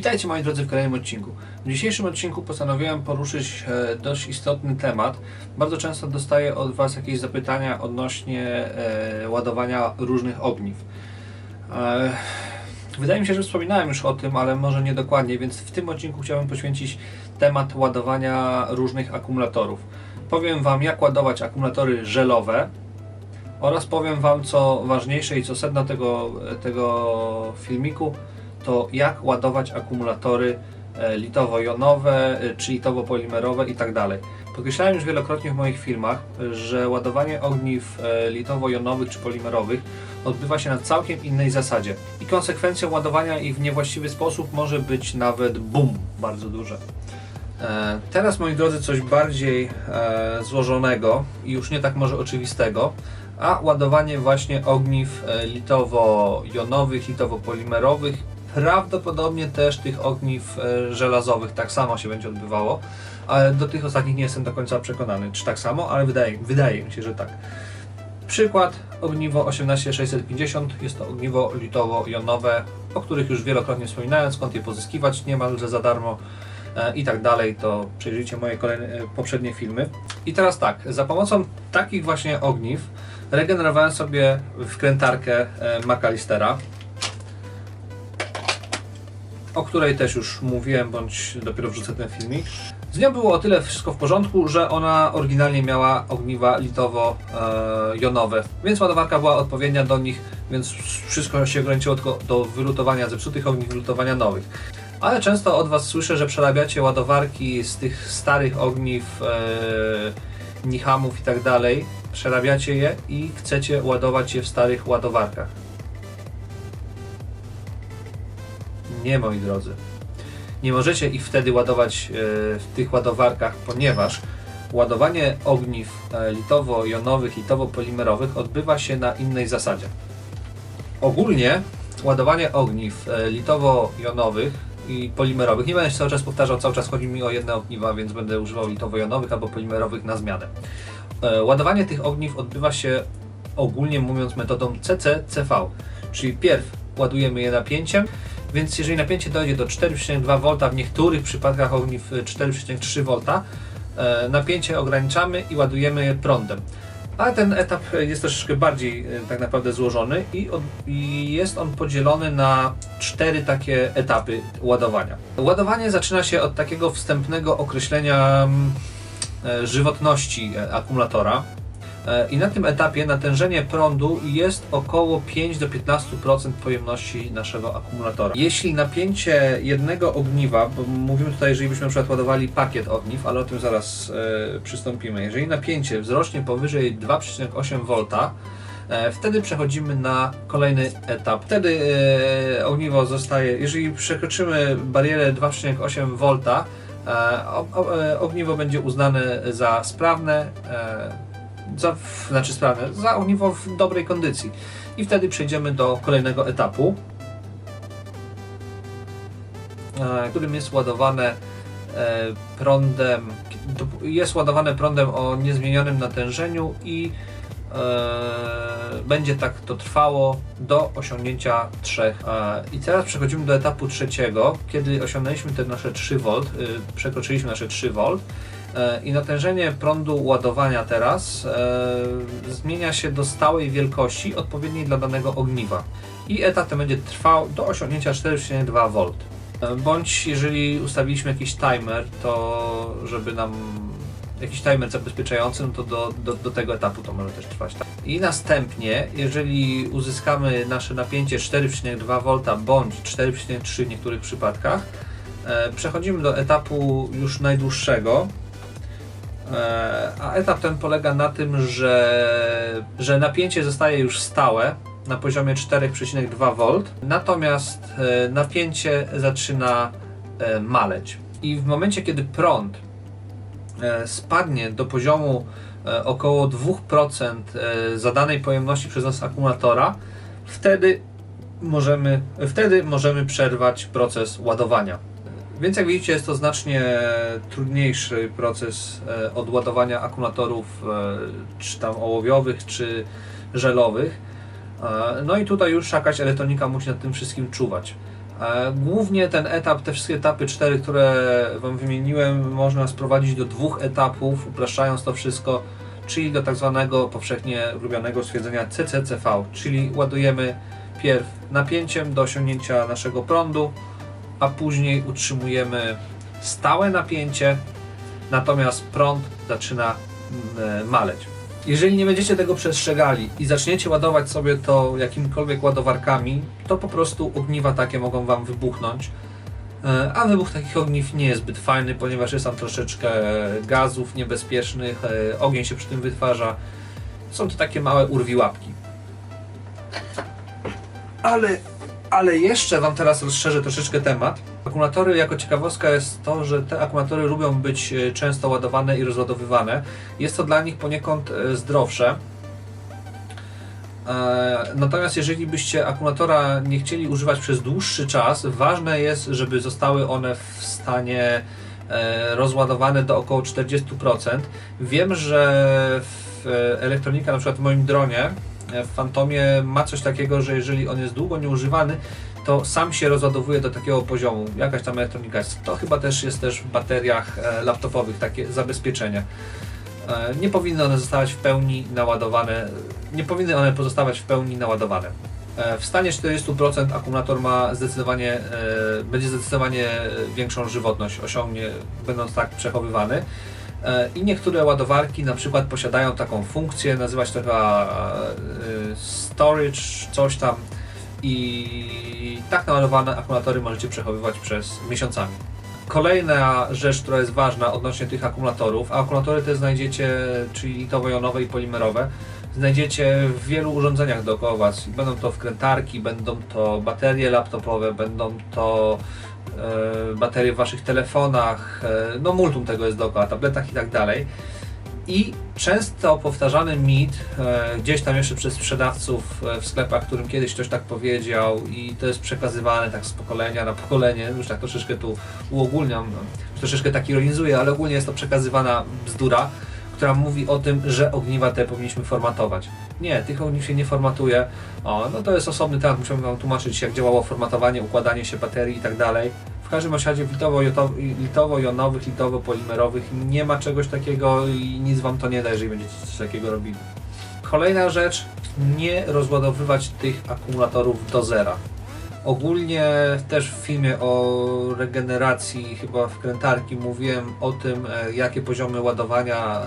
Witajcie moi drodzy w kolejnym odcinku. W dzisiejszym odcinku postanowiłem poruszyć e, dość istotny temat. Bardzo często dostaję od Was jakieś zapytania odnośnie e, ładowania różnych ogniw. E, wydaje mi się, że wspominałem już o tym, ale może nie dokładnie, więc w tym odcinku chciałem poświęcić temat ładowania różnych akumulatorów. Powiem Wam jak ładować akumulatory żelowe, oraz powiem Wam co ważniejsze i co sedno tego, tego filmiku, to jak ładować akumulatory e, litowo-jonowe e, czy litowo-polimerowe i tak. Podkreślałem już wielokrotnie w moich filmach, że ładowanie ogniw e, litowo-jonowych czy polimerowych odbywa się na całkiem innej zasadzie i konsekwencją ładowania ich w niewłaściwy sposób może być nawet boom bardzo duże. Teraz moi drodzy coś bardziej złożonego i już nie tak może oczywistego, a ładowanie właśnie ogniw litowo-jonowych, litowo-polimerowych Prawdopodobnie też tych ogniw e, żelazowych tak samo się będzie odbywało, ale do tych ostatnich nie jestem do końca przekonany, czy tak samo, ale wydaje, wydaje mi się, że tak. Przykład ogniwo 18650 jest to ogniwo litowo-jonowe, o których już wielokrotnie wspominałem, skąd je pozyskiwać niemalże za darmo e, i tak dalej, to przejrzyjcie moje kolejne, e, poprzednie filmy. I teraz tak, za pomocą takich właśnie ogniw regenerowałem sobie wkrętarkę McAllistera o której też już mówiłem, bądź dopiero wrzucę ten filmik. Z nią było o tyle wszystko w porządku, że ona oryginalnie miała ogniwa litowo-jonowe, więc ładowarka była odpowiednia do nich, więc wszystko się ograniczyło tylko do wylutowania zepsutych ogniw, wylutowania nowych. Ale często od Was słyszę, że przerabiacie ładowarki z tych starych ogniw, e, Nihamów i tak dalej, przerabiacie je i chcecie ładować je w starych ładowarkach. Nie, moi drodzy. Nie możecie ich wtedy ładować e, w tych ładowarkach, ponieważ ładowanie ogniw e, litowo-jonowych, litowo-polimerowych odbywa się na innej zasadzie. Ogólnie ładowanie ogniw e, litowo-jonowych i polimerowych, nie będę się cały czas powtarzał, cały czas chodzi mi o jedne ogniwa, więc będę używał litowo-jonowych albo polimerowych na zmianę. Ładowanie tych ogniw odbywa się ogólnie mówiąc metodą CCCV, czyli pierw ładujemy je napięciem, więc jeżeli napięcie dojdzie do 4,2 V, w niektórych przypadkach ogniw 4,3 V, e, napięcie ograniczamy i ładujemy je prądem. Ale ten etap jest troszeczkę bardziej e, tak naprawdę złożony i, i, jest on podzielony na cztery takie etapy ładowania. Ładowanie zaczyna się od takiego wstępnego określenia mm, e, żywotności akumulatora. E, I na tym etapie natężenie prądu jest około 5 do 15% pojemności naszego akumulatora. Jeśli napięcie jednego ogniwa, bo mówimy tutaj, jeżeli byśmy na przykład ładowali pakiet ogniw, ale o tym zaraz e, przystąpimy. Jeżeli napięcie wzrośnie powyżej 2,8 V, e, Wtedy przechodzimy na kolejny etap. Wtedy ogniwo zostaje, jeżeli przekroczymy barierę 2,8 V, ogniwo będzie uznane za sprawne za, znaczy sprawę, za ogniwo w dobrej kondycji. I wtedy przejdziemy do kolejnego etapu, e, którym jest ładowane e, prądem, jest ładowane prądem o niezmienionym natężeniu i e, będzie tak to trwało do osiągnięcia 3. I teraz przechodzimy do etapu trzeciego, kiedy osiągnęliśmy te nasze 3 V, przekroczyliśmy nasze 3 V E, i natężenie prądu ładowania teraz e, zmienia się do stałej wielkości odpowiedniej dla danego ogniwa i etap ten będzie trwał do osiągnięcia 4,2 V. E, bądź jeżeli ustawiliśmy jakiś timer, to żeby nam jakiś timer zabezpieczający, no to do, do, do tego etapu to może też trwać. Tak. I następnie, jeżeli uzyskamy nasze napięcie 4,2 V bądź 4,3 w niektórych przypadkach, e, przechodzimy do etapu już najdłuższego, E, a etap ten polega na tym, że, że napięcie zostaje już stałe na poziomie 4,2 V, natomiast e, napięcie zaczyna e, maleć. I w momencie, kiedy prąd spadnie do poziomu około 2% zadanej pojemności przez nas akumulatora, wtedy możemy, wtedy możemy przerwać proces ładowania. Więc jak widzicie jest to znacznie trudniejszy proces e, odładowania akumulatorów e, czy tam ołowiowych, czy żelowych. E, no i tutaj już jakaś elektronika musi nad tym wszystkim czuwać. Głównie ten etap, te wszystkie etapy cztery, które Wam wymieniłem, można sprowadzić do dwóch etapów, upraszczając to wszystko, czyli do tak zwanego powszechnie lubianego stwierdzenia CCCV, czyli ładujemy pierw napięciem do osiągnięcia naszego prądu, a później utrzymujemy stałe napięcie, natomiast prąd zaczyna mm, maleć. Jeżeli nie będziecie tego przestrzegali i zaczniecie ładować sobie to jakimikolwiek ładowarkami, to po prostu ogniwa takie mogą Wam wybuchnąć. E, A wybuch takich ogniw nie jest zbyt fajny, ponieważ jest tam troszeczkę gazów niebezpiecznych, e, ogień się przy tym wytwarza. Są to takie małe urwiłapki. Ale, ale jeszcze Wam teraz rozszerzę troszeczkę temat. Akumulatory jako ciekawostka jest to, że te akumulatory lubią być e, często ładowane i rozładowywane. Jest to dla nich poniekąd e, zdrowsze. E, Natomiast jeżeli byście akumulatora nie chcieli używać przez dłuższy czas, ważne jest, żeby zostały one w stanie rozładowane do około 40%. Wiem, że elektronika, na przykład w moim dronie, w Fantomie ma coś takiego, że jeżeli on jest długo nieużywany, to sam się rozładowuje do takiego poziomu. Jakaś tam elektronika. To chyba też jest też w bateriach e, laptopowych takie zabezpieczenie. E, Nie powinny one zostawać w pełni naładowane, nie powinny one pozostawać w pełni naładowane. E, W stanie 40% akumulator ma zdecydowanie, będzie zdecydowanie większą żywotność, osiągnie będąc tak przechowywany. E, I niektóre ładowarki na przykład posiadają taką funkcję, nazywa się to chyba e, storage, coś tam i tak naładowane akumulatory możecie przechowywać przez miesiącami. Kolejna rzecz, która jest ważna odnośnie tych akumulatorów, a akumulatory te znajdziecie, czyli litowo-jonowe i polimerowe, znajdziecie w wielu urządzeniach dookoła Was. Będą to wkrętarki, będą to baterie laptopowe, będą to e, baterie w Waszych telefonach, e, no multum tego jest dookoła, tabletach i tak dalej. I często powtarzany mit, e, gdzieś tam jeszcze przez sprzedawców e, w sklepach, którym kiedyś ktoś tak powiedział i to jest przekazywane tak z pokolenia na pokolenie, już tak troszeczkę tu uogólniam, no, troszeczkę tak ironizuję, ale ogólnie jest to przekazywana bzdura, która mówi o tym, że ogniwa te powinniśmy formatować. Nie, tych ogniw się nie formatuje. O, no to jest osobny temat, musiałbym Wam tłumaczyć, jak działało formatowanie, układanie się baterii i tak dalej. W każdym razie litowo-jonowych, litowo-polimerowych nie ma czegoś takiego i nic Wam to nie da, jeżeli będziecie coś takiego robili. Kolejna rzecz, nie rozładowywać tych akumulatorów do zera. Ogólnie też w filmie o regeneracji chyba wkrętarki mówiłem o tym, e, jakie poziomy ładowania,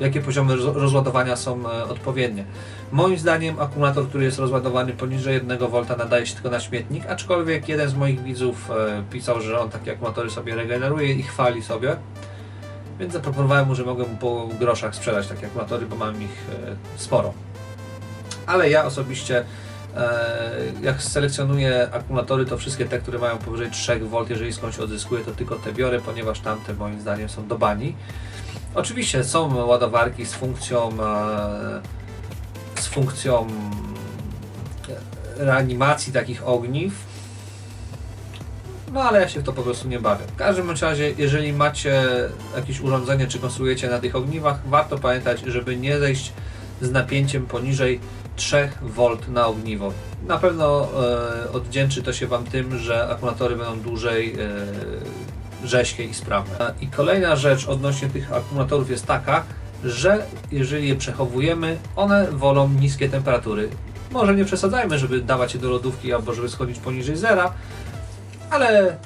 jakie poziomy roz- rozładowania są e, odpowiednie. Moim zdaniem akumulator, który jest rozładowany poniżej 1 V nadaje się tylko na śmietnik, aczkolwiek jeden z moich widzów e, pisał, że on takie akumulatory sobie regeneruje i chwali sobie. Więc zaproponowałem mu, że mogę mu po groszach sprzedać takie akumulatory, bo mam ich e, sporo. Ale ja osobiście E, jak selekcjonuję akumulatory, to wszystkie te, które mają powyżej 3 V, jeżeli skądś odzyskuję, to tylko te biorę, ponieważ tamte moim zdaniem są do bani. Oczywiście są ładowarki z funkcją e, z funkcją reanimacji takich ogniw. No ale ja się w to po prostu nie bawię. W każdym razie, jeżeli macie jakieś urządzenie, czy konstruujecie na tych ogniwach, warto pamiętać, żeby nie zejść z napięciem poniżej 3 V na ogniwo. Na pewno e, oddzięczy to się Wam tym, że akumulatory będą dłużej e, rześkie i sprawne. I kolejna rzecz odnośnie tych akumulatorów jest taka, że jeżeli je przechowujemy, one wolą niskie temperatury. Może nie przesadzajmy, żeby dawać je do lodówki albo żeby schodzić poniżej zera, ale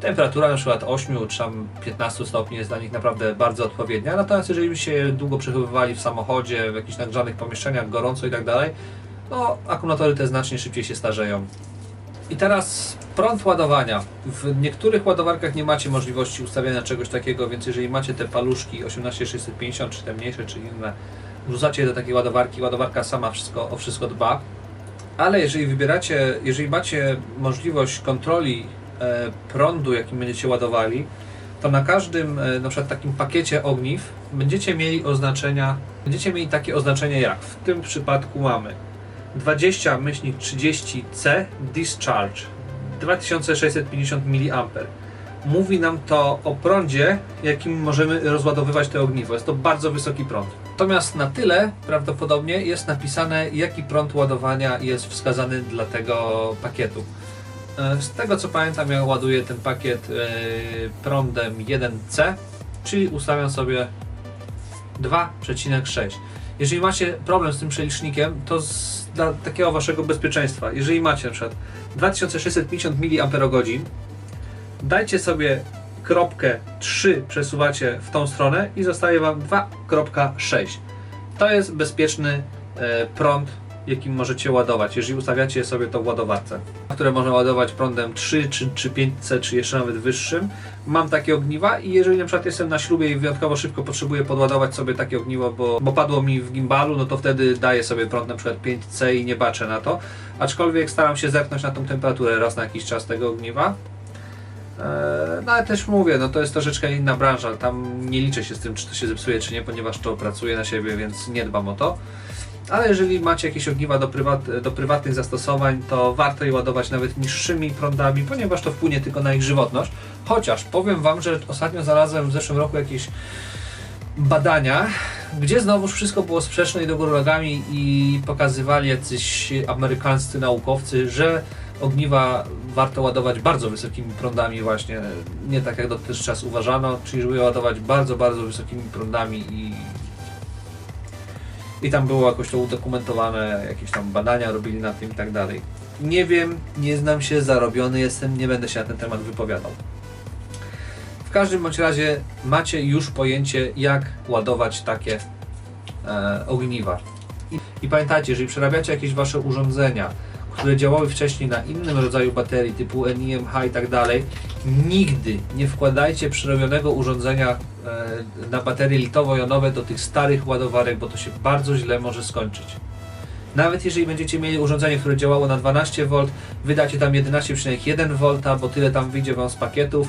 temperatura na przykład 8 czy tam 15 stopni jest dla nich naprawdę bardzo odpowiednia. Natomiast jeżeli byście je długo przechowywali w samochodzie, w jakichś nagrzanych pomieszczeniach, gorąco i tak dalej, no akumulatory te znacznie szybciej się starzeją. I teraz prąd ładowania. W niektórych ładowarkach nie macie możliwości ustawienia czegoś takiego, więc jeżeli macie te paluszki 18650, czy te mniejsze, czy inne, wrzucacie do takiej ładowarki, ładowarka sama wszystko, o wszystko dba. Ale jeżeli wybieracie, jeżeli macie możliwość kontroli e, prądu, jakim będziecie ładowali, to na każdym e, na przykład takim pakiecie ogniw będziecie mieli oznaczenia, będziecie mieli takie oznaczenie jak w tym przypadku mamy 20-30C Discharge 2650 mA. Mówi nam to o prądzie, jakim możemy rozładowywać te ogniwo. Jest to bardzo wysoki prąd. Natomiast na tyle prawdopodobnie jest napisane, jaki prąd ładowania jest wskazany dla tego pakietu. E, Z tego co pamiętam, ja ładuję ten pakiet e, prądem 1C, czyli ustawiam sobie 2,6. Jeżeli macie problem z tym przelicznikiem, to z, dla takiego waszego bezpieczeństwa, jeżeli macie na przykład 2650 mAh, dajcie sobie kropkę 3 przesuwacie w tą stronę i zostaje wam 2.6. To jest bezpieczny e, prąd, jakim możecie ładować, jeżeli ustawiacie sobie to w ładowarce, które można ładować prądem 3 czy, czy 5C, czy jeszcze nawet wyższym. Mam takie ogniwa i jeżeli na przykład jestem na ślubie i wyjątkowo szybko potrzebuję podładować sobie takie ogniwo, bo, bo padło mi w gimbalu, no to wtedy daję sobie prąd na przykład 5C i nie baczę na to. Aczkolwiek staram się zerknąć na tą temperaturę raz na jakiś czas tego ogniwa. Eee, No ale też mówię, no to jest troszeczkę inna branża, tam nie liczę się z tym, czy to się zepsuje, czy nie, ponieważ to pracuję na siebie, więc nie dbam o to. Ale jeżeli macie jakieś ogniwa do, prywat, do prywatnych zastosowań, to warto je ładować nawet niższymi prądami, ponieważ to wpłynie tylko na ich żywotność. Chociaż powiem Wam, że ostatnio znalazłem w zeszłym roku jakieś badania, gdzie znowuż wszystko było sprzeczne i do i pokazywali jacyś amerykańscy naukowcy, że ogniwa warto ładować bardzo wysokimi prądami właśnie, nie tak jak dotychczas uważano, czyli żeby je ładować bardzo, bardzo wysokimi prądami i i tam było jakoś to udokumentowane, jakieś tam badania robili na tym i tak dalej. Nie wiem, nie znam się, zarobiony jestem, nie będę się na ten temat wypowiadał. W każdym bądź razie macie już pojęcie, jak ładować takie e, ogniwa. I, I pamiętajcie, jeżeli przerabiacie jakieś wasze urządzenia, które działały wcześniej na innym rodzaju baterii typu NIMH i tak dalej, nigdy nie wkładajcie przerobionego urządzenia na baterie litowo-jonowe do tych starych ładowarek, bo to się bardzo źle może skończyć. Nawet jeżeli będziecie mieli urządzenie, które działało na 12V, wydacie tam 11,1 V, bo tyle tam wyjdzie Wam z pakietów,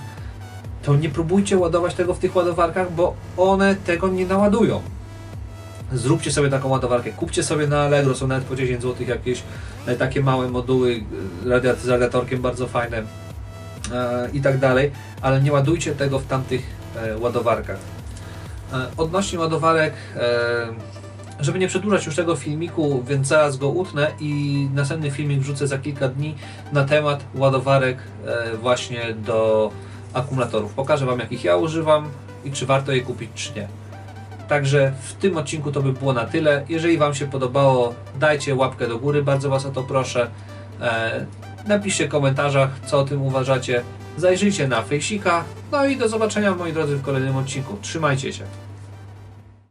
to nie próbujcie ładować tego w tych ładowarkach, bo one tego nie naładują. Zróbcie sobie taką ładowarkę, kupcie sobie na Allegro, są nawet po 10 zł jakieś e, takie małe moduły e, z radiatorkiem bardzo fajne e, i tak dalej, ale nie ładujcie tego w tamtych e, ładowarkach. E, odnośnie ładowarek, e, żeby nie przedłużać już tego filmiku, więc zaraz go utnę i następny filmik wrzucę za kilka dni na temat ładowarek e, właśnie do akumulatorów. Pokażę Wam jakich ja używam i czy warto je kupić czy nie. Także w tym odcinku to by było na tyle. Jeżeli Wam się podobało, dajcie łapkę do góry, bardzo Was o to proszę. E, napiszcie w komentarzach, co o tym uważacie. Zajrzyjcie na fejsika. No i do zobaczenia moi drodzy w kolejnym odcinku. Trzymajcie się.